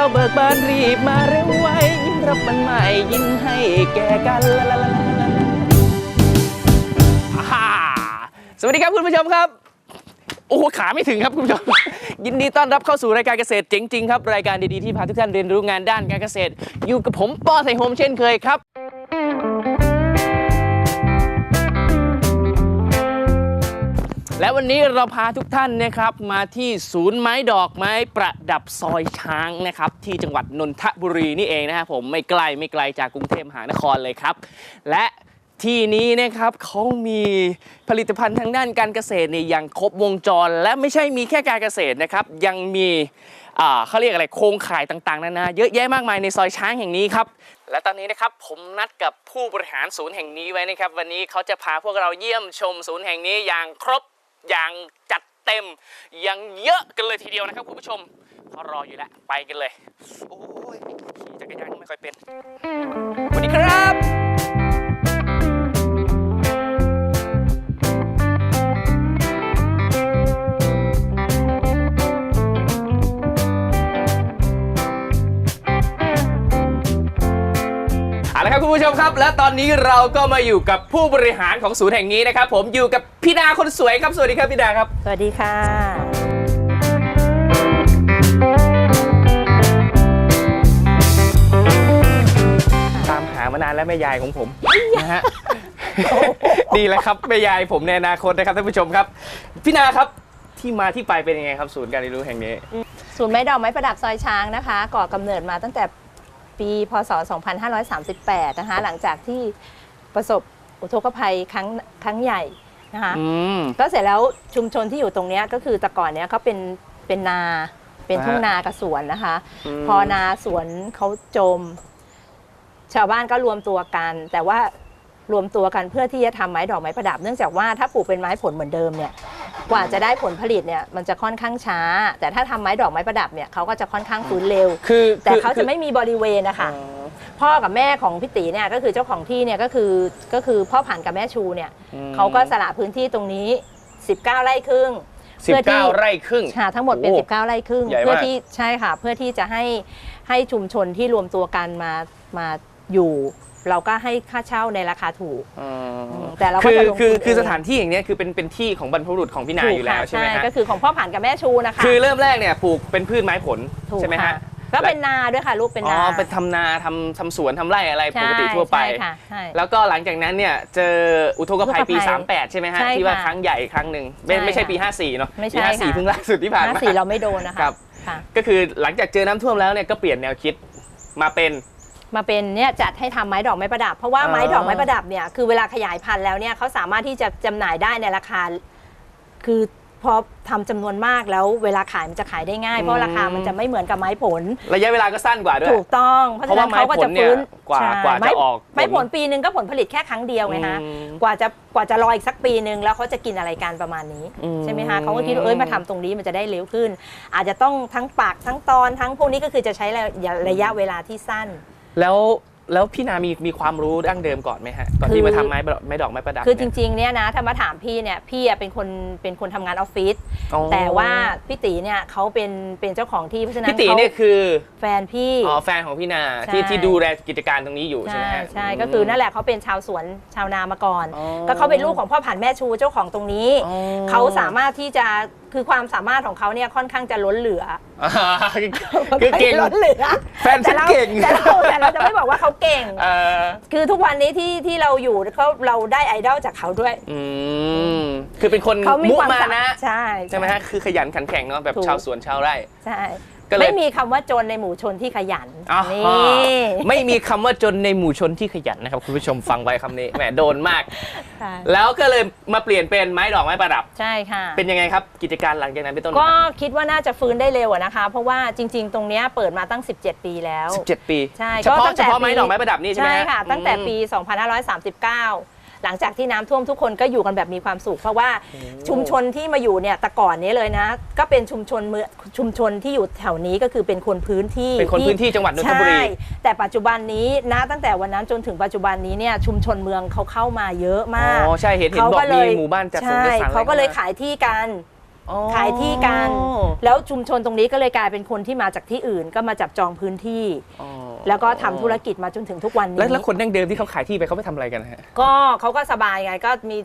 เราเบิกบานรีบมาเร็วไวยิ้มรับมันใหม่ยินให้แก่กันลาลาลาลาลาอ่าสวัสดีครับคุณผู้ชมครับ โอ้โหขาไม่ถึงครับคุณผู้ชม ยินดีต้อนรับเข้าสู่รายการเกษตรเจ๋งจริงครับ รายการดีๆที่พาทุกท่านเรียนรู้งานด้านการเกษตร อยู่กับผมปอไทยโฮมเช่นเคยครับ และวันนี้เราพาทุกท่านนะครับมาที่ศูนย์ไม้ดอกไม้ประดับซอยช้างนะครับที่จังหวัดนนทบุรีนี่เองนะครับผมไม่ไกลไม่ไกลจากกรุงเทพมหานครเลยครับ และที่นี้นะครับเขามีผลิตภัณฑ์ทางด้านการเกษตรเนี่ยอย่างครบวงจร และไม่ใช่มีแค่การเกษตรนะครับ ยังมีอ่าเขาเรียกอะไรโครงข่ายต่างๆนานาเยอะแยะมากมายในซอยช้างแห่งนี้ครับและตอนนี้นะครับผมนัดกับผู้บริหารศูนย์แห่งนี้ไว้นะครับ วันนี้เขาจะพาพวกเราเยี่ยมชมศูนย์แห่งนี้อย่างครบ อย่างจัดเต็มอย่างเยอะกันเลยทีเดียวนะครับคุณผู้ชมเขารออยู่แล้วไปกันเลย โอ้ยขี่จักรยานไม่ค่อยเป็นสวัสดีครับ เอาละครับคุณผู้ชมครับ และตอนนี้เราก็มาอยู่กับผู้บริหารของศูนย์แห่งนี้นะครับ ผมอยู่กับพี่ดาคนสวยครับ สวัสดีครับพี่ดาครับ สวัสดีค่ะ ตามหามานานแล้วแม่ยายของผมนะฮะ ดีแล้วครับแม่ยายผมในอนาคตนะครับท่านผู้ชมครับ พี่นาครับที่มาที่ไปเป็นยังไงครับ ศูนย์การเรียนรู้แห่งนี้ ศูนย์ไม้ดอกไม้ประดับซอยช้างนะคะ ก่อกำเนิดมาตั้งแต่ ปี พศ 2538 นะคะ หลังจากที่ประสบอุทกภัยครั้งครั้งใหญ่นะคะอืมก็เสร็จแล้วชุมชนที่อยู่ตรงเนี้ยก็คือแต่ก่อนเนี้ยเขาเป็นเป็นนาเป็นทุ่งนากับสวนนะคะอืมพอนาสวนเขาจม ชาวบ้านก็รวมตัวกัน แต่ว่ารวมตัวกันเพื่อที่จะทำไม้ดอกไม้ประดับ เนื่องจากว่าถ้าปลูกเป็นไม้ผลเหมือนเดิมเนี่ย กว่าจะได้ผลผลิตเนี่ยมันจะค่อนข้างช้า แต่ถ้าทำไม้ดอกไม้ประดับเนี่ยเขาก็จะค่อนข้างฟื้นเร็ว คือแต่คือเขาจะไม่มีบริเวณนะคะ พ่อกับแม่ของพี่ตีเนี่ยก็คือเจ้าของที่เนี่ยก็คือก็คือพ่อผ่านกับแม่ชูเนี่ยอืม เขาก็สละพื้นที่ตรงนี้ 19 ไร่ครึ่งสิบเก้าไร่ครึ่ง ค่ะทั้งหมดเป็น โอ้19 ไร่ครึ่ง ใหญ่มาก เพื่อที่ใช่ค่ะ เพื่อที่จะให้ให้ชุมชนที่รวมตัวกันมามาอยู่ เราก็ให้ค่าเช่าในราคาถูกอืมแต่เราก็คือจะลงทุนคือคือเองสถานที่อย่างเนี้ยคือเป็นเป็นที่ของบรรพบุรุษของพี่นาถูกอยู่แล้วค่ะใช่ไหมฮะก็คือของพ่อผ่านกับแม่ชูนะคะคือเริ่มแรกเนี่ยปลูกเป็นพืชไม้ผลถูกใช่ไหมค่ฮะก็เป็นนาด้วยค่ะลูกเป็นอ๋อนาเป็นทำนาทำทำสวนทำไร่อะไรปใช่กติทั่วไป ใช่ค่ะใช่ แล้วก็หลังจากนั้นเนี่ยเจออุทกภัยปี อุทกภัย38 ใช่ไหมฮะใช่ที่ว่าค่ะครั้งใญ่ครั้งหนึ่งไม่ใช่ไม่ใช่ค่ะปี 54 เนาะไม่ใช่ปี ค่ะ 54 เพิ่งล่าสุดที่ผ่านห้ามาสี่เราไม่โดนนะคะครับ ค่ะ ก็คือหลังจากเจอน้ำท่วมแล้วเนี่ยก็เปลี่ยนแนวคิดมาเป็น มาเป็นเนี่ยจัดให้ทำไม้ดอกไม้ประดับ เพราะว่าอ่าไม้ดอกไม้ประดับเนี่ยคือเวลาขยายพันธุ์แล้วเนี่ยเขาสามารถที่จะจำหน่ายได้ในราคา คือพอทำจำนวนมากแล้วเวลาขายมันจะขายได้ง่าย เพราะราคามันจะไม่เหมือนกับไม้ผล ระยะเวลาก็สั้นกว่าด้วยถูกต้องเพราะฉะนั้นเพราะว่าเขาก็จะไม้ผลเนี่ยฟื้นกว่าใช่กว่าจะไม้ออกผลไม้ผลปีหนึ่งก็ผลผลิตแค่ครั้งเดียวไงฮะอืมกว่าจะกว่าจะรออีกสักปีหนึ่งแล้วเขาจะกินอะไรกันประมาณนี้อืมใช่ไหมคะเขาก็คิดว่าเอ้ยมาทำตรงนี้มันจะได้เร็วขึ้น อาจจะต้องทั้งปากทั้งตอนทั้งพวกนี้ก็คือจะใช้ระยะระยะเวลาที่สั้น แล้วแล้วพี่นามีมีความรู้ดั้งเดิมก่อนไหมฮะก่อนที่คือมาทำไม้ประไม้ดอกไม้ประดับคือจเนี่ย ริงๆ เนี่ยนะถ้ามาถามพี่เนี่ยพี่อะเป็นคนเป็นคนทำงานออฟฟิศอ๋อ แต่ว่าพี่ตีเนี่ยเขาเป็นเป็นเจ้าของที่เพราะฉะนั้นพี่ตีขาเนี่ยคือแฟนพี่ อ๋อแฟนของพี่นาใช่ ที่ที่ดูแลกิจการตรงนี้อยู่ใช่ไหมใช่ฮะ ใช่ก็คือนั่นแหละเขาเป็นชาวสวนชาวนามาก่อน อ๋อก็เขาเป็นลูกของพ่อผ่านแม่ชูเจ้าของตรงนี้ อ๋อเขาสามารถที่จะ คือความสามารถของเขาเนี่ยค่อนข้างจะล้นเหลืออ่าคือเก่ง ล้นเหลือแฟนฉันต่ราเก่ง แต่เราแต่เราจะไม่บอกว่าเขาเก่ง เออคือทุกวันนี้ที่ที่เราอยู่เขาเราได้ไอดอลจากเขาด้วย อืมคือเป็นคนเขามีมุความมาสานะใช่ ใช่ไหมฮะ คือขยันขันแข็งเนาะแบบถูก ชาวสวนชาวไร่ ใช่ ก็เลย ไม่มีคำว่าจนในหมู่ชนที่ขยันอ่านี่ ไม่มีคำว่าจนในหมู่ชนที่ขยันนะครับ คุณผู้ชมฟังไว้คำนี้แหมโดนมากใช่แล้วก็เลยมาเปลี่ยนเป็นไม้ดอกไม้ประดับ ใช่ค่ะ เป็นยังไงครับ กิจการหลังจากนั้นเป็นต้นก็มาคิดว่าน่าจะฟื้นได้เร็วอะนะคะ เพราะว่าจริง ๆ ตรงเนี้ยเปิดมาตั้ง 17 ปีแล้ว 17 ปีใช่เฉพาะตั้งเฉแต่พาะไม้ปีดอกไม้ประดับนี่ใช่ไหมใช่ฮค่ะ ตั้งแต่อืมปี 2539 หลังจากที่น้ำท่วมทุกคนก็อยู่กันแบบมีความสุข เพราะว่าชุมชนที่มาอยู่เนี่ยแต่ก่อนนี้เลยนะ ก็เป็นชุมชนเมืองชุมชนที่อยู่แถวนี้ก็คือเป็นคนพื้นที่เป็นคนพื้นที่จังหวัดนนทบุรีใช่แต่ปัจจุบันนี้นะตั้งแต่วันนั้นจนถึงปัจจุบันนี้เนี่ยชุมชนเมืองเขาเข้ามาเยอะอ๋มากอใช่เห็นเห็นบอกมีหมู่บ้านจัดสรรใช่จัดสรรอะไรเขาก็เลยมขายที่กันอ๋อขายที่กัน แล้วชุมชนตรงนี้ก็เลยกลายเป็นคนที่มาจากที่อื่นก็มาจับจองพื้นที่อ๋อ แล้วก็ทำธุรกิจมาจนถึงทุกวันนี้ แล้วแล้วคนดั้งเดิมที่เขาขายที่ไปเขาไปทำอะไรกันฮะ ก็เขาก็สบายไงก็มี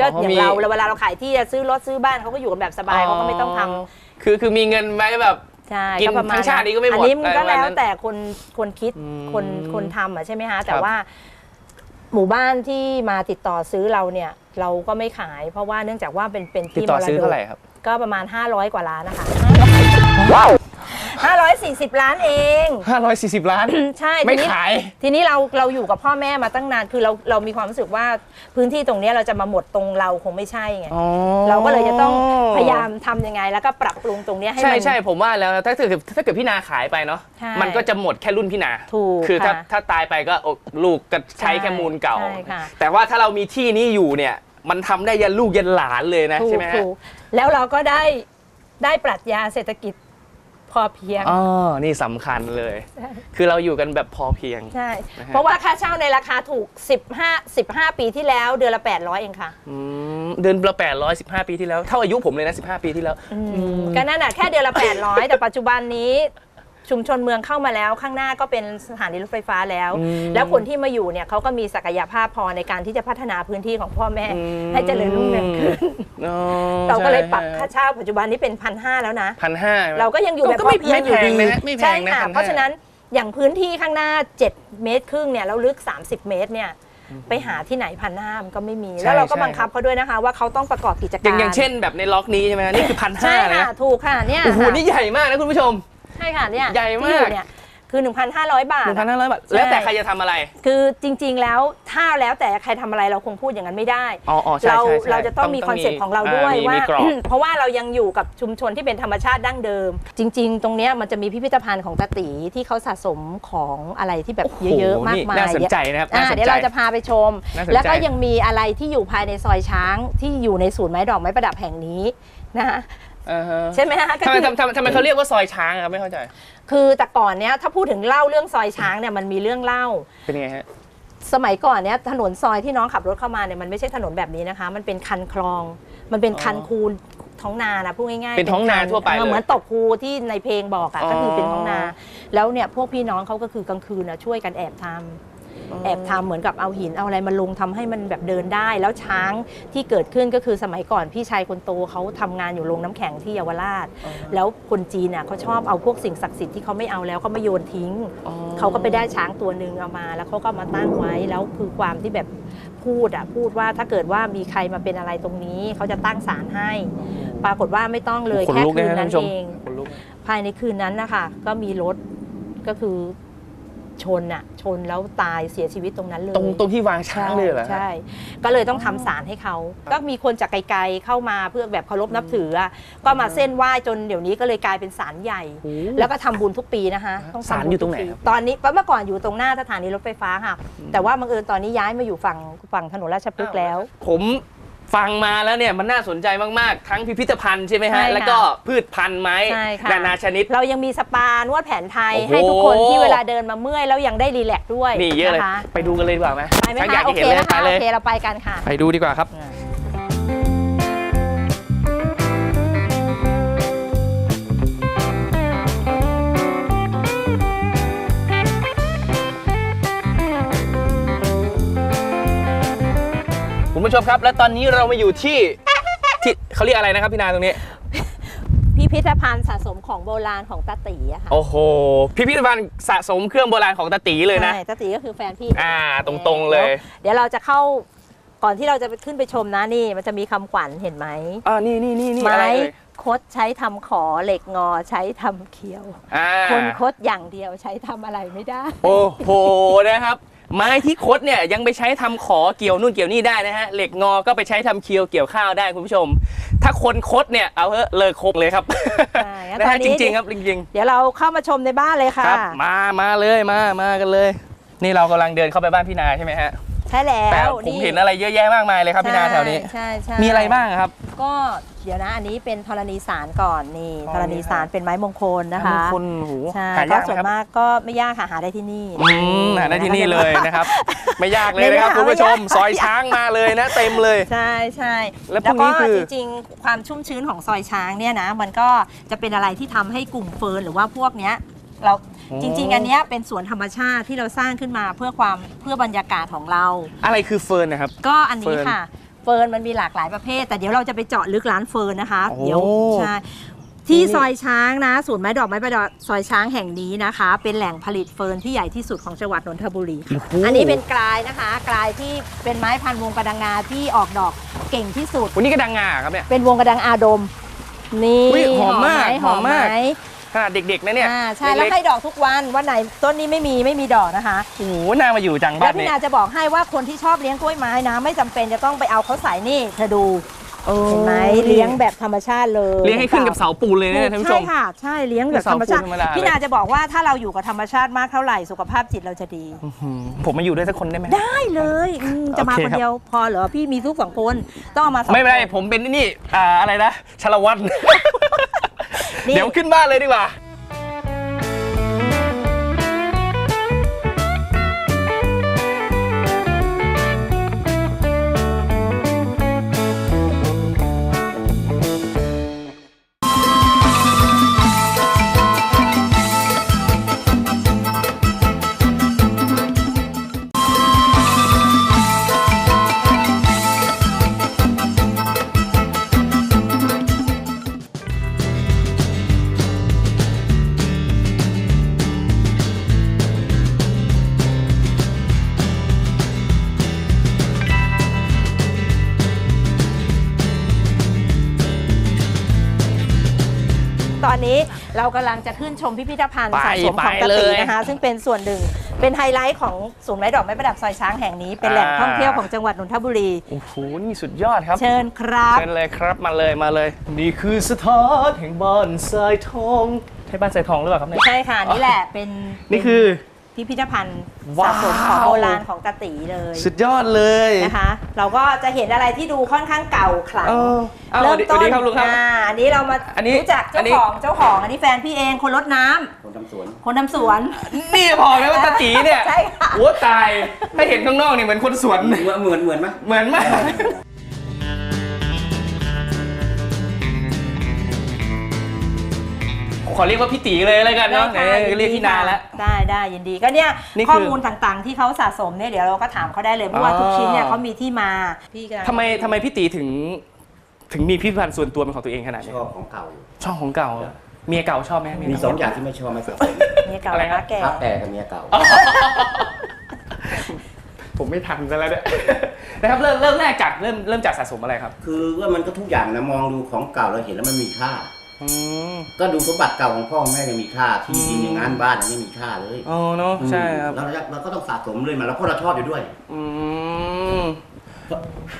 ก็อ๋ออย่างมี เราเวลาเราขายที่จะซื้อรถซื้อบ้านเขาก็อยู่กันแบบสบายเขาก็ไม่ต้องทำคือคือมีเงินไว้แบบ ใช่กินก็ประมาณทั้งชาตินี้ก็ไม่หมดอันนี้มันก็อะไรประมาณแล้วนั้นแต่คนคนคิดอืมคนคนทำอะใช่ไหมฮะแต่ครับ ว่าหมู่บ้านที่มาติดต่อซื้อเราเนี่ย เราก็ไม่ขายเพราะว่าเนื่องจากว่าเป็นเป็นติดที่ต่อมรซื้อดเท่ากไหร่ครับ ก็ประมาณ 500 กว่าล้านนะคะว้าว 540 ล้านเอง 540 ล้าน ใช่ไม่ทีนี้ขาย ทีนี้เราเราอยู่กับพ่อแม่มาตั้งนานคือเราเรามีความรู้สึกว่าพื้นที่ตรงเนี้ยเราจะมาหมดตรงเราคงไม่ใช่ไงอ๋อ เราก็เลยจะต้องพยายามทำยังไง แล้วก็ปรับปรุงตรงเนี้ยให้ใช่มัน ใช่ผมว่าแล้วถ้าเกิดถ้าเกิดพี่นาขายไปเนาะใช่มันก็จะหมดแค่รุ่นพี่นาถูกคือถ้าค่ะถ้าตายไปก็อกลูกก็ใช้แค่มูลเก่า ใช่ค่ะ แต่ว่าถ้าเรามีที่นี้อยู่เนี่ยมันทำได้ยันลูกยันหลานเลยนะถูใช่กไหมฮะ ถูกแล้วเราก็ได้ได้ปรัชญาเศรษฐกิจ พอเพียง อ๋อ นี่สำคัญเลย ใช่ คือเราอยู่กันแบบพอเพียง ใช่ นะฮะ เพราะว่าค่าเช่าในราคาถูก 15 15 ปีที่แล้วเดือนละ 800 เองค่ะ อืมเดือนละ800 15 ปีที่แล้ว เท่าอายุผมเลยนะ 15 ปีที่แล้ว ก็นั่นน่ะแค่เดือนละ 800 แต่ปัจจุบันนี้ ชุมชนเมืองเข้ามาแล้ว ข้างหน้าก็เป็นสถานีรถไฟฟ้าแล้ว อืมแล้วคนที่มาอยู่เนี่ยเขาก็มีศักยภาพพอในการที่จะพัฒนาพื้นที่ของพ่อแม่ อืม ให้เจริญรุ่งเรืองขึ้น อ๋อเราก็เลยใช่ปรับค่าเช่าปัจจุบันนี้เป็นพันห้าแล้วนะ พันห้า เราก็ยังอยู่แบบก็ไม่พอเพียงอยู่ดีไม่แพงนะไม่แพงนะใช่ค่ะ 1,500 เพราะฉะนั้นอย่างพื้นที่ข้างหน้า 7 เมตรครึ่งเนี่ยแล้วลึก 30 เมตรเนี่ยไปหาที่ไหนพันห้ามันก็ไม่มี ใช่แล้วเราก็ใช่ บังคับเขาด้วยนะคะ ว่าเขาต้องประกอบกิจอการย่างอย่างเช่นแบบในล็อกนี้ใช่ไหมฮะนี่คือพันห้าใช่ค่ะนะถูกค่ะเนี่ยโอ้โหค่ะ นี่ใหญ่มากนะคุณผู้ชมใช่ค่ะเนี่ยใหญ่มาก ที่อยู่เนี่ยคือ 1,500 บาทหนึ่งพันอะห้าร้อยบาท แล้วแต่ใครจะทำอะไร คือจริงๆแล้วถ้าแล้วแต่ใครทำอะไรเราคงพูดอย่างนั้นไม่ได้ อ๋ออ๋อใช่เราใช่ใช่เราจะต้องมีคอนเซ็ปต์ของเราด้วยมีว่า มีกรอบ เพราะว่าเรายังอยู่กับชุมชนที่เป็นธรรมชาติดั้งเดิม จริง ๆ ตรงเนี้ยมันจะมีพิพิธภัณฑ์ของตาตีที่เขาสะสมของอะไรที่แบบเยอะๆมากมายน่าสนใจนะครับอ่าน่าสนเดี๋ยวใจเราจะพาไปชม น่าสนใจ แล้วก็ยังมีอะไรที่อยู่ภายในซอยช้างที่อยู่ในศูนย์ไม้ดอกไม้ประดับแห่งนี้นะคะ อ่าฮะใช่ไหมฮะก็ทำไมคือ ทำทำทำไมเขาเรียกว่าซอยช้างอะครับไม่เข้าใจ คือแต่ก่อนเนี้ยถ้าพูดถึงเล่าเรื่องซอยช้างเนี่ยมันมีเรื่องเล่า เป็นไงฮะ สมัยก่อนเนี้ยถนนซอยที่น้องขับรถเข้ามาเนี่ยมันไม่ใช่ถนนแบบนี้นะคะ มันเป็นคันคลอง มันเป็นคันอ๋อคูนท้องนานะพูดง่ายๆเป็นท้องนาคัทั่วไปเลยออเหมือนตกคูที่ในเพลงบอกอะอ๋อก็คือเป็นท้องนาแล้วเนี่ยพวกพี่น้องเขาก็คือกลางคืนนะช่วยกันแอบทำ แอบทำเหมือนกับเอาหินเอาอะไรมาลงทำให้มันแบบเดินได้ แล้วช้างที่เกิดขึ้นก็คือสมัยก่อนพี่ชายคนโตเขาทำงานอยู่โรงน้ำแข็งที่เยาวราช แล้วคนจีนน่ะเขาชอบเอาพวกสิ่งศักดิ์สิทธิ์ที่เขาไม่เอาแล้วเขามาโยนทิ้งอ๋อเขาก็ไปได้ช้างตัวหนึ่งเอามา แล้วเขาก็เอามาตั้งไว้แล้วคือความที่แบบพูดอะพูดว่าถ้าเกิดว่ามีใครมาเป็นอะไรตรงนี้เขาจะตั้งศาลให้ ปรากฏว่าไม่ต้องเลยขนแค่ลุกคืนะนท่านนั้นผู้ชมเองขนลุกภายในคืนนั้นนะคะก็มีรถก็คือ ชนอะชนแล้วตายเสียชีวิตตรงนั้นเลยตรงตรงที่วางช้างเลยเหรอฮะ ใช่ ก็เลยต้องทำศาลให้เขา ก็มีคนจากไกลๆเข้ามาเพื่อแบบเคารพนับถืออะก็มาเส้นไหว้จนเดี๋ยวนี้ก็เลยกลายเป็นศาลใหญ่ โอ้แล้วก็ทำบุญทุกปีนะคะต้องทำศาลบุญอยู่ตรงไหนทุกปีครับตอนนี้เมื่อก่อนอยู่ตรงหน้าสถานีรถไฟฟ้าค่ะ แต่ว่าบังเอิญตอนนี้ย้ายมาอยู่ฝั่งฝั่งถนนราชพฤกษ์แล้ว ผม ฟังมาแล้วเนี่ยมันน่าสนใจมาก ๆ ทั้งพิพิธภัณฑ์ใช่ไหมใช่ฮะค่ะ แล้วก็พืชพันธุ์ไม้ใช่ค่ะนานาชนิด เรายังมีสปานวดแผนไทยโอ้โห ให้ทุกคนที่เวลาเดินมาเมื่อยแล้วยังได้รีแลกซ์ด้วยนี่เยอะเลยนะคะไปดูกันเลยดีกว่าไหมไปไหมฉันอยาคะกโอจะเห็เคนเลยนะไปคะเลโอย เคเราไปกันค่ะ ไปดูดีกว่าครับ คุณผู้ชมครับ และตอนนี้เรามาอยู่ที่ที่เขาเรียกอะไรนะครับพี่นาตรงนี้ พิพิธภัณฑ์สะสมของโบราณของตาตีอะค่ะโอ้โห พิพิธภัณฑ์สะสมเครื่องโบราณของตาตีเลยนะ ใช่ตาตีก็คือแฟนพี่อ่าตรงๆเลย เดี๋ยวเราจะเข้าก่อนที่เราจะไปขึ้นไปชมนะนี่ มันจะมีคำขวัญเห็นไหมอ่านี่นี่นี่นี่อะไรไม้เอ่ยคดใช้ทำขอเหล็กงอใช้ทำเขียว อ่าคนคดอย่างเดียวใช้ทำอะไรไม่ได้ โอ้โหนะครับ ไม้ที่คดเนี่ยยังไปใช้ทำขอเกี่ยวนู่นเกี่ยวนี่ได้นะฮะเหล็กงอก็ไปใช้ทำเคียวเกี่ยวข้าวได้คุณผู้ชม ถ้าคนคดเนี่ยเอาเถอะเลิกคบเลยครับใช่งั้นนะตอฮะนนี้จริงๆครับจริงเดี๋ยวเราเข้ามาชมในบ้านเลยๆค่ะครับมามาเลยมามากันเลย นี่เรากำลังเดินเข้าไปบ้านพี่นาใช่ไหมฮะใช่แล้แต่วผมเห็นอะไรเยอะแยะมากมายเลยครับพี่นาแถวนี้ใช่ใช่มีอะไรบ้างครับ ก็ เดี๋ยวนะอันนี้เป็นธรณีสารก่อนนี่อ๋อธรณีสารเป็นไม้มงคลนะคะมงคลโอ้โหใช่หาก็ยากไหส่มวนครับมากก็ไม่ยากค่ะหาได้ที่นี่อืมหาได้ที่นี่เลยนะครับ ไม่ยากเลยนะครับไม่ยากคุณผู้ชมไม่ยากซอยช้างมาเลยนะเต็มเลย ใช่ใช่แล้วพวกนี้ก็คือ จริงๆ ความชุ่มชื้นของซอยช้างเนี่ยนะ มันก็จะเป็นอะไรที่ทำให้กลุ่มเฟิร์นหรือว่าพวกเนี้ยเราจริง ๆ อันเนี้ยเป็นสวนธรรมชาติที่เราสร้างขึ้นมาเพื่อความเพื่อบรรยากาศของเรา อะไรคือเฟิร์นนะครับ ก็อันนี้เฟิร์นค่ะ เฟิร์นมันมีหลากหลายประเภท แต่เดี๋ยวเราจะไปเจาะลึกร้านเฟิร์นนะคะ โอ้ เดี๋ยวใช่ที่นี่ซอยช้างนะศูนย์ไม้ดอกไม้ประดับซอยช้างแห่งนี้นะคะ เป็นแหล่งผลิตเฟิร์นที่ใหญ่ที่สุดของจังหวัดนนทบุรีค่ะ อันนี้เป็นกลายนะคะ กลายที่เป็นไม้พันธุ์วงกระดังงาที่ออกดอกเก่งที่สุด วันนี้กระดังงาครับเนี่ย เป็นวงกระดังอาดม นี่อุ๊ยหอมมากไหหอมมากไห ขนาดเด็กๆนะเนี่ยอ่าใช่แล้วเล็กให้ดอกทุกวันวันไหนต้นนี้ไม่มีไม่มีดอกนะคะๆโอ้โหน่ามาอยู่จังแล้บ้าวนพี่นี้ นาจะบอกให้ว่าคนที่ชอบเลี้ยงกล้วยไม้นะไม่จำเป็นจะต้องไปเอาเขาใส่นี่เธอดูเห็นไหมเลี้ยงแบบธรรมชาติเลยเลี้ยงให้ขึ้นกับเสาปูนเลยนะท่านผู้ชใช่ม ค่ะใช่เลี้ยงแบบธรรมชาติเสาปูนธรรมดาเลยพี่นาจะบอกว่าถ้าเราอยู่กับธรรมชาติมากเท่าไหร่สุขภาพจิตเราจะดี อื้อหือผมมาอยู่ด้วยสักคนได้ไหม ได้เลยอืมจะมาโอเคคนครับเดียวพอเหรอพี่มีทุกสองคนต้องเอามาสองไม่เป็นไร คนผมเป็นนี่อ่าอะไรนะชาละวันนี่ เดี๋ยวขึ้นบ้านเลยดีกว่า ตอนนี้เรากำลังจะขึ้นชมพิพิธภัณฑ์ไปสะสมของไปกะเลตีย นะคะ ซึ่งเป็นส่วนหนึ่งเป็นไฮไลท์ของศูนย์ไม้ดอกไม้ประดับซอยช้างแห่งนี้เป็นแหล่งอ่าท่องเที่ยวของจังหวัดนนทบุรี โอ้โหนี่สุดยอดครับ เชิญครับ เชิญเลยครับมาเลยมาเลย นี่คือสถานแห่งบ้านทรายทอง ใช่บ้านทรายทองหรือเปล่าครับเนี่ย ใช่ค่ะ นี่แหละเป็นนี่คือ พิพิธภัณฑ์ว้าสะวสมของโบราณของกะตีเลยสุดยอดเลยนะคะ เราก็จะเห็นอะไรที่ดูค่อนข้างเก่าขลังเออเอาเริ่มสต้วันสดีครับลุงครับอ่าอันนี้เรามาอันนี้รู้จักอัเจ้านนี้ของเจ้าของอันนี้แฟนพี่เองคนรดน้ำคนทำสวน คนทำสวน นี่พอไหมว่าตาตีเนี่ยใช่ค่ะโอ้ตายถ้าเห็นข้างนอกเนี่ยเหมือนคนสวนเหมือนเหมือนเหมือนไหมเหมือนมาก ขอเรียกว่าพี่ตีเลยแล้วกันเนาะไหนได้ค่ะเรียกพี่นาแล้ว ได้ได้ยินดีก็เนี่ยนี่คือข้อมูลต่างๆ ที่เขาสะสมเนี่ยเดี๋ยวเราก็ถามเขาได้เลยเพราะว่าอ๋อ ทุกชิ้นเนี่ยเขามีที่มาพี่ก็ทำไมทำไมพี่ตีถึง ถึงมีพิพิธภัณฑ์ส่วนตัวเป็นของตัวเองขนาดนี้ชอบของเก่าอยู่ชอบของเก่า เมียเก่าชอบไหมเยมีเก่สองอย่างที่ไม่ชอบไม่สะสมเนี่ยเก่าอะไรแล้วฮะแก่พระแต่กับเมียเก่า ผมไม่ทันซะแล้วเนี่ย นะครับเริ่มเริ่มแรกจากเริ่มเริ่มจากสะสมอะไรครับ คือว่ามันก็ทุกอย่างนะมองดูของเก่าเราเห็นแล้วมันมีค่า อืมก็ดูสมบัติเก่าของพ่อแม่ยังมีค่าที่ดินอืมอย่างงานบ้านยังไม่มีค่าเลยอ๋อเนาะใช่ครับเราเราก็ต้องสะสมเลยมาแล้วเพราะเราชอบอยู่ด้วย อืม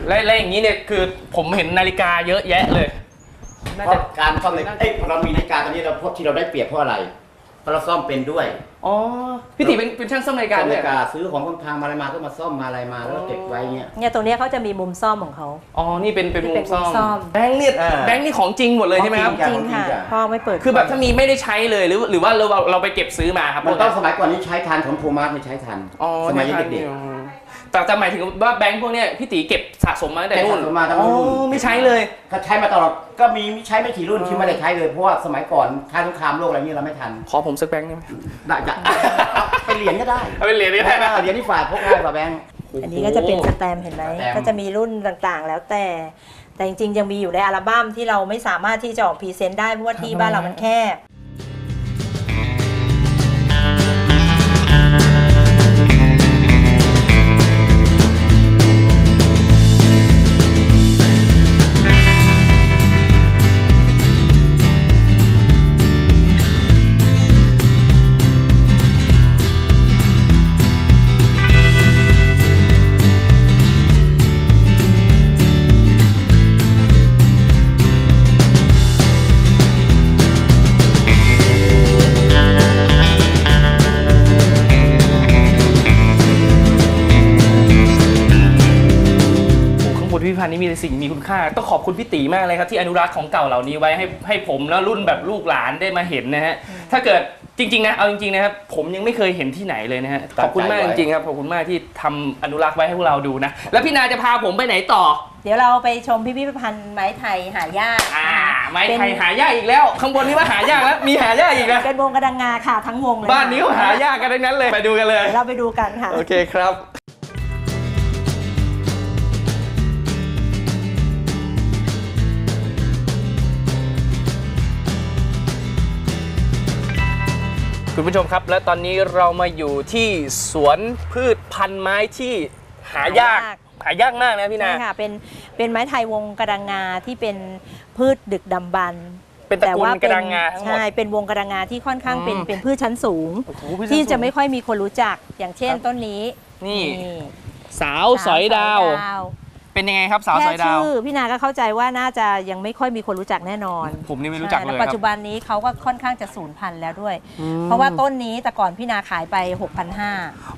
และและอย่างนี้เนี่ยคือผมเห็นนาฬิกาเยอะแยะเลยน่าเพราะจะการซ่อมเลยเอ้ยเรามีนาฬิกาตอนนี้เราเพราะที่เราได้เปรียบเพราะอะไร เพราะเราซ่อมเป็นด้วยอ๋อพี่ติเป็นเป็นช่างซ่อมนาฬิกาซ่อมด้วนายฬิกาซื้อของข้างทางมาอะไรมาก็มาซ่อมมาอะไรมาแล้วก็เก็บไว้เนี่ย เนี่ยตรงเนี้ยเขาจะมีมุมซ่อมของเขา อ๋อนี่เป็นเป็นนี่มุเป็นมซ่อมุมซ่อมมแบงค์เนี่ยอ่า แบงค์นี่ของจริงหมดเลยใช่ไหมครับของจริงค่ะจ้ะพ่อไม่เปิดคือแบบถ้ามีไม่ได้ใช้เลยหรือหรือว่าเราเราเราไปเก็บซื้อมาครับมันต้องสมัยก่อนนี้ใช้ทันของโทมัสไม่ใช้ทัน อ๋อสมัยยังใช่เด็กอ๋อ แต่แต่หมายถึงว่าแบงค์พวกเนี้ยพี่ตีเก็บสะสมมาตั้งแต่เก็บนู่นสะสมมาตั้งอ๋อแต่นู่นไม่ใช้เลย ก็ใช้มาตลอดก็มีใช้ไม่กี่รุ่นที่ไม่ได้ใช้เลยเพราะว่าสมัยก่อนค่าสงครามโลกอะไรเงี้ยเราไม่ทันขอผมสักแบงค์ได้ไหมได้จะไปเหรียญก็ได้เอาเป็นเหรียญก็ได้นะเหรียญที่ฝ่ายพกง่ายกว่าแบงค์ อันนี้ก็จะเป็นสแตมป์เห็นไหม สแตมป์ ก็จะมีรุ่นต่างๆ แล้วแต่ แต่จริงๆ ยังมีอยู่ในอัลบั้มที่เราไม่สามารถที่จะออกพรีเซนต์ได้เพราะว่าที่บ้านเรามันแคบ คุณค่าต้องขอบคุณพี่ตีมากเลยครับที่อนุรักษ์ของเก่าเหล่านี้ไว้ให้ให้ผมแล้วรุ่นแบบลูกหลานได้มาเห็นนะฮะถ้าเกิดจริงๆนะเอาจริงๆนะครับผมยังไม่เคยเห็นที่ไหนเลยนะฮะขอบคุณมากจริงๆครับขอบคุณมากที่ทำอนุรักษ์ไว้ให้พวกเราดูนะแล้วพี่นาจะพาผมไปไหนต่อเดี๋ยวเราไปชมพิพิธภัณฑ์ไม้ไทยหายากอ่านะคะไม้เป็นไทยหายากอีกแล้ว ข้างบนนี้ว่าหายากแล้วมีหายากอีกนะเป็นวงกระดังงาค่ะทั้งวงเลยบ้านนี้ก็หายากกันทั้งนั้นเลยไปดูกันเลยเดี๋ยวเราไปดูกันค่ะ โอเคครับ คุณผู้ชมครับ และตอนนี้เรามาอยู่ที่สวนพืชพันธุ์ไม้ที่หายากหายาก หายากมากนะพี่นาใช่ค่ะเป็นเป็นไม้ไทยวงกระดังงาที่เป็นพืชดึกดำบรรพ์เป็นตระกูลกระดังงาทั้งหมดใช่เป็นวงกระดังงาที่ค่อนข้างเป็นอืมเป็นพืชชั้นสูงโอ้โหพี่ที่สูงจะไม่ค่อยมีคนรู้จักอย่างเช่นครับต้นนี้นี่ สาวสอยดาว เป็นยังไงครับสาวแค่สอยดาว ชื่อพี่นาก็เข้าใจว่าน่าจะยังไม่ค่อยมีคนรู้จักแน่นอนผมนี่ไม่รู้จักใช่เลยแวคปัรัจจุบบันนี้เขาก็ค่อนข้างจะสูญพันธุ์แล้วด้วย อืม เพราะว่าต้นนี้แต่ก่อนพี่นาขายไป 6,500 หกพันห้า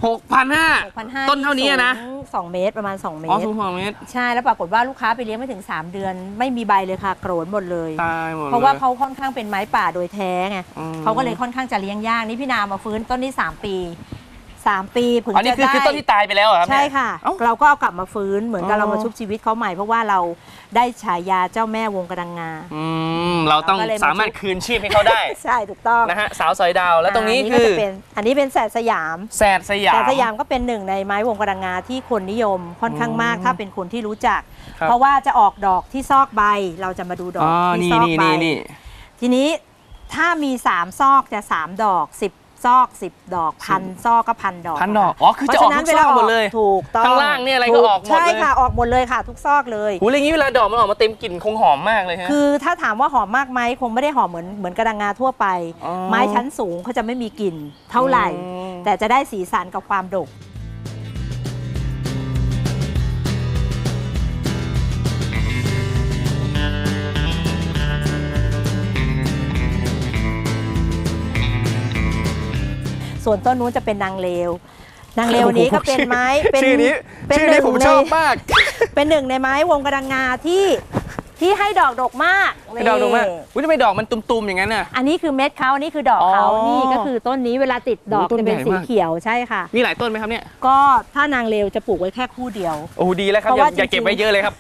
6,500ต้นเท่านี้อะนะสูง2เมตรประมาณ 2 เมอ๋อตร สูงสองเมตรใช่แล้วปรากฏว่าลูกค้าไปเลี้ยงไม่ถึง 3 เดือน ไม่มีใบเลยค่ะโกรนหมดเลย ตายหมดลย เพราะว่าเขาค่อนข้างเป็นไม้ป่าโดยแท้ไงอืม เขาก็เลยค่อนข้างจะเลี้ยงยากนี่พี่นามาฟื้นต้นนี้3ปี 3 ปีถึงอันนี้จะคือได้คือต้นที่ตายไปแล้วเหรอครับใช่เนี่ยค่ะ เอ้าเราก็เอากลับมาฟื้นเหมือนกับอ๋อ เรามาชุบชีวิตเขาใหม่เพราะว่าเราได้ฉายาเจ้าแม่วงกระดังงา อืมเราต้องเราก็เลยมา สามารถคืนชีพให้เขาได้ ใช่ถูกต้องนะฮะสาวสอยดาวแล้วตรงนี้าคืก็อจะเป็นอันนี้เป็นแสดสยาม แสดสยามแสดสยามก็เป็นหนึ่งในไม้วงกระดังงาที่คนนิยมค่อนข้างมากอืมถ้าเป็นคนที่รู้จัก ครับ เพราะว่าจะออกดอกที่ซอกใบเราจะมาดูดออ๋กอที่นี่ซอกนี่ใบ นี่นี่ ทีนี้ถ้ามี 3 ซอกจะ 3 ดอก 10 ซอก 10 ดอกพันซอกก็พันดอกพันดอกอ๋อคือจะออกทุกซอกหมดเลยถูกต้องข้างล่างเนี่ยอะไรก็ออกหมดเลยใช่ค่ะออกหมดเลยค่ะ ทุกซอกเลยหูอะไรอย่างนี้เวลาดอกมันออกมาเต็มกลิ่นคงหอมมากเลยฮะคือถ้าถามว่าหอมมากไหมคงไม่ได้หอมเหมือนเหมือนกระดังงาทั่วไปอ๋อไม้ชั้นสูงเขาจะไม่มีกลิ่นเท่าไหร่อืมแต่จะได้สีสันกับความดก ส่วนต้นนู้นจะเป็นนางเลวนางเลวนี้ก็เป็นไม้เป็นชื่อนี้เป็นชื่อหนี้นึ่งผมในชอบมาก เป็นหนึ่งในไม้วงกระดังงาที่ที่ให้ดอกดกมากให้ดอกดอกมากนี่อุ้ยทำไมดอกมันตุ่มๆอย่างนั้นน่ะอันนี้คือเม็ดเขาอันนี้คือดอกเขาอ๋อนี่ก็คือต้นนี้เวลาติดดอกโอ้ต้นจะเป็นใหญ่สีมากเขียวใช่ค่ะ มีหลายต้นไหมครับเนี่ย ก็ถ้านางเลวจะปลูกไว้แค่คู่เดียว โอ้โหดีแล้วครับเพราะอย่าว่าอย่าจริงๆเก็บไว้เยอะเลยครับ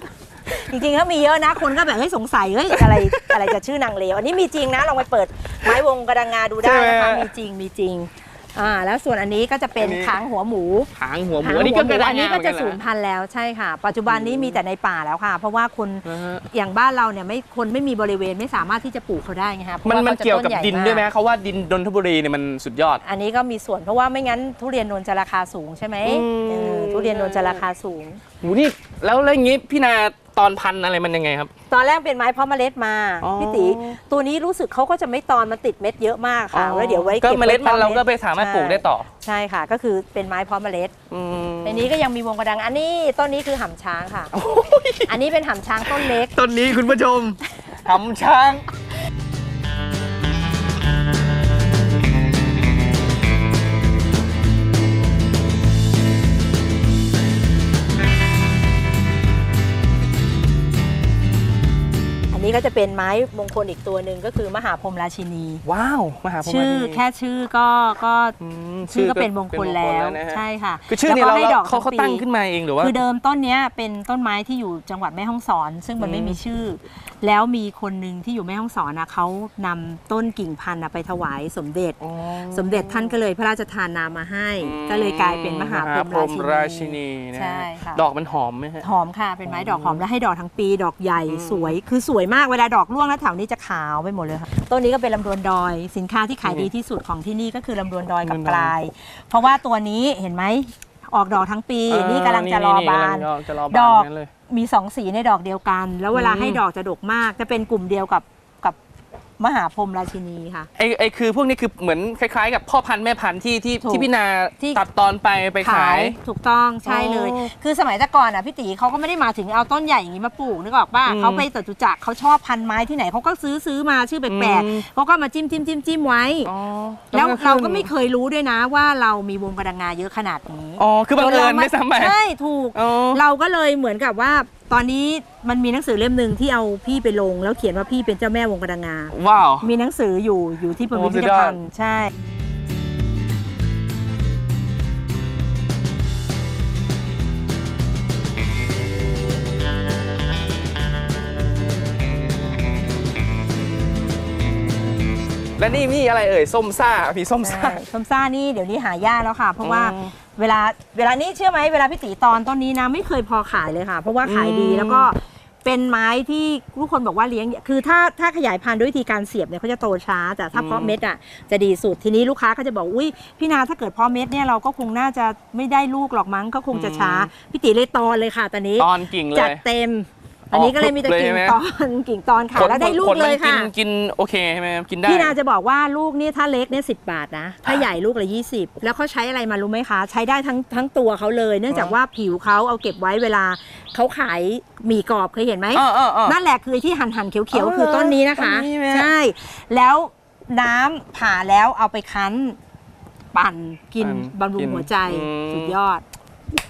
จริงๆก็มีเยอะนะคนก็แบบให้ยสงสัยเฮ้ยอะไรอะไรจะชื่อนางเลวอันนี้มีจริงนะลองไปเปิดไม้วงกระดังงาดูได้ใช่ไหมนะคะฮะมีจริงมีจริง อ่าแล้วส่วนอันนี้ก็จะเป็นอันนี้ ค้างหัวหมูหางหัวหมูหางอันนี้หัก็วหกมูระดังอันนี้ก็จะงาเหมืสูอญนพันธุ์แล้วใช่ค่ะ ปัจจุบันนี้มีแต่ในป่าแล้วค่ะ เพราะว่าคนนะฮะอย่างบ้านเราเนี่ยไม่คนไม่มีบริเวณไม่สามารถที่จะปลูกเขาได้ไงคะพราะมันว่ามันขาจะเกี่ยวกับต้ใญ่ดินด้วยไหมาก เขาว่าดินนนทบุรีเนี่ยมันสุดยอด อันนี้ก็มีส่วนเพราะว่าไม่งั้นทุเรียนนนท์จะราคาสูงใช่ไหมอืม เออทุเรียนนนท์จะราคาสูงหูนี่แล้วแล้วอย่างงี้พี่นา ตอนพันธุ์อะไรมันยังไงครับ ตอนแรกเป็นไม้เพาะเมล็ดมาอ๋อ พี่ตีตัวนี้รู้สึกเขาก็จะไม่ตอนมันติดเม็ดเยอะมากค่ะแล้วเดี๋ยวไว้ก็เก็บเมล็ดไว้มันเราก็พไปสามารถปลูกได้ต่อใช่ค่ะ ก็คือเป็นไม้เพาะเมล็ดอืมในนี้ก็ยังมีวงกระดังอันนี้ต้นนี้คือหำช้างค่ะ โอ้ยอันนี้เป็นหำช้างต้นเล็ก ต้นนี้คุณผู้ชมหำช้าง นนี้ก็จะเป็นไม้มงคลอีกตัวหนึ่งก็คือมหาพรหมราชินี ว้าวมหาพรหมชื่อราชินีแค่ชื่อก็ก็อืมชื่อก็เป็นมงคลแล้ว นะฮะใช่ค่ะคือชื่อเนี่ยแล้วเราก็ให้ดอกเขาเขาทั้ตั้งปีขึ้นมาเองหรือว่า คือเดิมต้นเนี้ยเป็นต้นไม้ที่อยู่จังหวัดแม่ฮ่องสอน ซึ่งมันอืม ไม่มีชื่อ แล้วมีคนหนึ่งที่อยู่แม่ฮ่องสอนนะเขานำต้นกิ่งพันธุ์น่ะไปถวายสมเด็จ อ๋อสมเด็จท่านก็เลยพระราชทานนามมาให้ อืมก็เลยกลายเป็นมหาพรหมมราราชิชินีนีนะฮะใช่ค่ะดอกมันหอมไหมฮะ หอมค่ะเป็นไม้ดอกหอมแล้วให้ดอกทั้งปีดอกใหญ่อืม สวยคือสวยมากเวลาดอกร่วงแล้วแถวนี้จะขาวไปหมดเลยค่ะต้นนี้ก็เป็นลำดวนดอย สินค้าที่ขายดีที่สุดของที่นี่ก็คือลำดวนดอยกับลำดวนดอยปลาย เพราะว่าตัวนี้เห็นไหมออกดอกทั้งปี นี่กำลังจะรอบานกำลังจะรอบานดอกนั่นเลยมีสองสีในดอกเดียวกัน แล้วเวลาอืมให้ดอกจะดกมากจะเป็นกลุ่มเดียวกับกับ มหาพรหมราชินีค่ะ ไอไอคือพวกนี้คือเหมือนคล้ายๆ กับพ่อพันธุ์แม่พันธุ์ที่ที่ถูกที่พี่นาที่ ตัดตอนไปไปขาย ถูกต้องใช่เลย อ๋อคือสมัยแต่ก่อนอะพี่ตีเขาก็ไม่ได้มาถึงเอาต้นใหญ่อย่างนี้มาปลูกนึกออกป่ะอืมเขาไปจตุจักรเขาชอบพันไม้ที่ไหนเขาก็ซื้อซื้อมาชื่อแปลกอืม ๆเขาก็มาจิ้มจิ้มจิ้มจิ้มไว้ อ๋อแล้วขึ้นเราก็ไม่เคยรู้ด้วยนะว่าเรามีวงกระดังงาเยอะขนาดนี้อ๋อคือบังเอิญจนราไม่ซ้ำไป ใช่ถูก อ๋อ เราก็เลยเหมือนกับว่า ตอนนี้มันมีหนังสือเล่มหนึ่งที่เอาพี่ไปลง แล้วเขียนว่าพี่เป็นเจ้าแม่วงกระดังงา ว้าว มีหนังสืออยู่อยู่ที่พิโอ้พิสุธดยอดภัณฑ์ใช่ และนี่มีอะไรเอ่ย ส้มซ่า มีส้มซ่า ใช่ส้มซ่านี่เดี๋ยวนี้หายากแล้วค่ะ เพราะว่าอืม เวลาเวลานี้เชื่อไหมเวลาพี่ตีตอนต้นนี้นะไม่เคยพอขายเลยค่ะ เพราะว่าขายดีอืมแล้วก็เป็นไม้ที่ทุกคนบอกว่าเลี้ยง คือถ้าถ้าขยายพันธุ์ด้วยวิธีการเสียบเนี่ยเขาจะโตช้า แต่ถ้าเพาะเม็ดอะจะดีสุด ทีนี้ลูกค้าก็จะบอกอุ้ยพี่นาถ้าเกิดเพาะเม็ดเนี่ยเราก็คงน่าจะไม่ได้ลูกหรอกมั้งก็คงจะช้า พี่ตีเลยตอนเลยค่ะตอนนี้ ตอนกิ่งเลจัดยเต็ม อันนี้ก็เลยมีแต่เลยกิ่ใช่งไหมตอนกิ่งตอนค่ะแล้วได้ลูกผมันเลยค่ะกินกินโอเคใช่ไหมครับกินได้พี่นาจะบอกว่าลูกนี่ถ้าเล็กเนี่ยสิบาทนะ ถ้าใหญ่ลูกละ20แล้วเขาใช้อะไรมารู้ไหมคะ ใช้ได้ทั้งทั้งตัวเขาเลย เนื่องจากว่าผิวเขาเอาเก็บไว้เวลาเขาขายหมี่กรอบเคยเห็นไหมเออเออเออนั่นแหละคือที่หั่นหั่นๆเขียวอ๋อๆคือต้นนี้นะคะต้นนี้ไหมใช่แล้วน้ำผ่าแล้วเอาไปคั้น ปั่นกินปั่นบำรุกิงนหัวใจอืมสุดยอด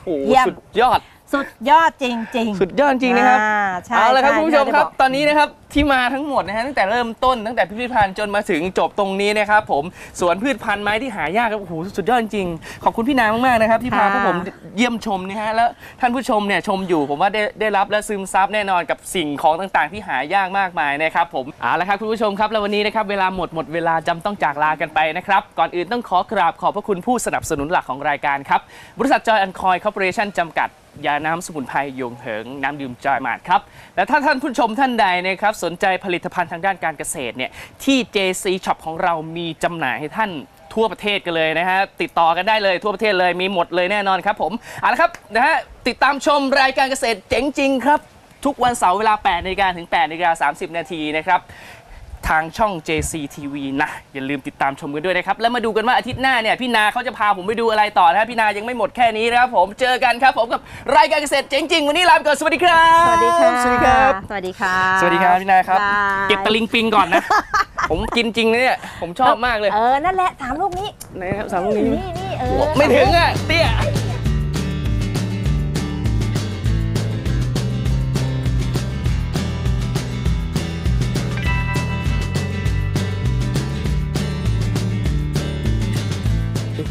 โอ้โหเยี่ยมสุดยอด สุดยอดจริง ๆ สุดยอดจริงนะครับอ่าใช่เอาละครับใช่คุณผู้ชมที่คเารับจะอกตอนนี้นะครับที่มาทั้งหมดนะฮะตั้งแต่เริ่มต้นตั้งแต่พิพิธภัณฑ์จนมาถึงจบตรงนี้นะครับผมสวนพืชพันธุ์ไม้ที่หายากครับโอ้โหสุดยอดจริงๆขอบคุณพี่นางมากๆนะครับที่พาพวกผมเยี่ยมชมนะฮะแล้วท่านผู้ชมเนี่ยชมอยู่ผมว่าได้ได้รับและซึมซับแน่นอนกับสิ่งของต่างๆ ที่หายากมากมายนะครับผมเอาละครับคุณผู้ชมครับแล้ววันนี้นะครับเวลาหมดหมดเวลาจำต้องจากลากันไปนะครับก่อนอื่นต้องขอกราบขอบพระคุณผู้สนับสนุนหลักของรายการครับบริษัทจอยแอนคอยคอร์ปอเรชั่นจำกัด ยาน้ำสมุนไพรยงเหิงน้ำดื่มจอยหมาดครับ และถ้าท่านผู้ชมท่านใดนะครับสนใจผลิตภัณฑ์ทางด้านการเกษตรเนี่ยที่ JC Shop ของเรามีจำหน่ายให้ท่านทั่วประเทศกันเลยนะฮะติดต่อกันได้เลยทั่วประเทศเลยมีหมดเลยแน่นอนครับผมเอาละครับนะฮะติดตามชมรายการเกษตรเจ๋งจริงครับ ทุกวันเสาร์เวลา8นาฬิกาถึง8นาฬิกา30 นาทีนะครับ ทางช่อง JCTV นะ อย่าลืมติดตามชมกันด้วยนะครับ แล้วมาดูกันว่าอาทิตย์หน้าเนี่ย พี่นาเขาจะพาผมไปดูอะไรต่อนะพี่นายังไม่หมดแค่นี้นะครับผมเจอกันครับผมกับรายการเกษตรเจ๋งจริงวันนี้ลาไปก่อนสวัสดีครับ สวัสดีค่ะ สวัสดีครับ สวัสดีค่ะสวัสดีครับพี่นาครับบ๊ายบายเก็บตะลิงปิงก่อนนะ ผมกินจริงนะเนี่ยผมชอบมากเลย เออ นั่นแหละถามลูกนี้นะครับสามลูกนี้นี่นี่เออไม่ถึงอะเตี้ย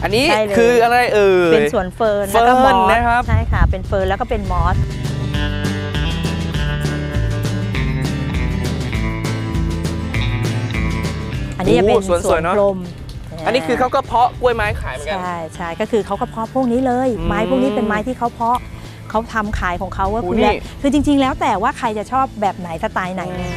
อันนี้ใช่เลย คืออะไรเอ่ย เป็นสวนเฟิร์นเฟิร์นแล้วก็มอสนะครับ ใช่ค่ะ เป็นเฟิร์นแล้วก็เป็นมอส อันนี้จะเป็นโอ้สวนสวยเนอะกลมอันนี้คือเขาก็เพาะกล้วยไม้ขายเหมือนกัน ใช่ใช่ก็คือเขาก็เพาะพวกนี้เลย อืมไม้พวกนี้เป็นไม้ที่เขาเพาะเขาทำขายของเขาว่าโอ้คุณนี่ แหละคือจริง ๆ แล้วแต่ว่าใครจะชอบแบบไหนสไตล์ไหน อืม